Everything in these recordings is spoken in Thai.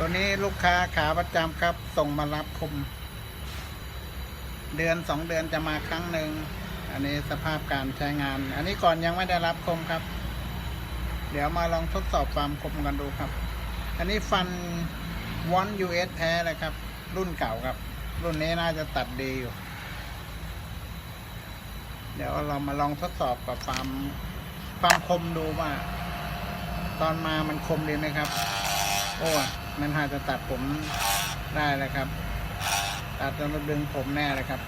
ตัวนี้ลูกค้าขาประจำครับ ส่งมารับคม เดือนสองเดือนจะมาครั้งหนึ่ง อันนี้สภาพการใช้งาน อันนี้ก่อนยังไม่ได้รับคมครับ เดี๋ยวมาลองทดสอบความคมกันดูครับ อันนี้ฟันวอน US แท้เลยครับ รุ่นเก่าครับ รุ่นนี้น่าจะตัดดีอยู่ เดี๋ยวเรามาลองทดสอบกับความความคมดูว่า ตอนมามันคมดีไหมครับ โอ้มันอาจะตัดผมได้เลยครับ ตัดจนดึงผมแน่เลยครับ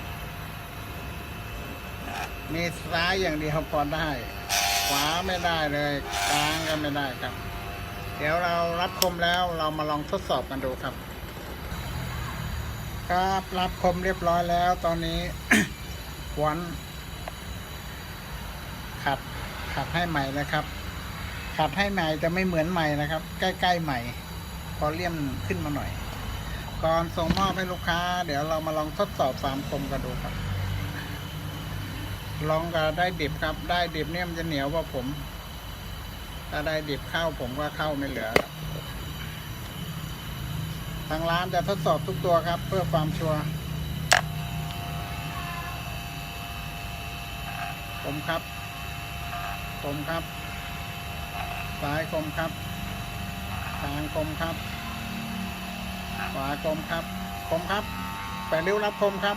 มีซ้ายอย่างเดียวพอได้ ขวาไม่ได้เลยกลางก็ไม่ได้ครับ เดี๋ยวเรารับคมแล้วเรามาลองทดสอบกันดูครับ ครับรับคมเรียบร้อยแล้ว ตอนนี้วันขัดขัดให้ใหม่นะครับ ขัดให้ใหม่จะไม่เหมือนใหม่นะครับ ใกล้ๆใหม่ พอเลี่ยมขึ้นมาหน่อย ก่อนส่งมอบให้ลูกค้า เดี๋ยวเรามาลองทดสอบความคมกันดูครับ ลองกับได้ดิบครับ ได้ดิบเนี่ยมันจะเหนียวกว่าผม ถ้าได้ดิบเข้าผมก็เข้าไม่เหลือครับทางร้านจะทดสอบทุกตัวครับ เพื่อความชัวร์ผมครับผมครับ ซ้ายคมครับกลางคมครับ ขวาคมครับ คมครับแปดริ้วรับคมครับ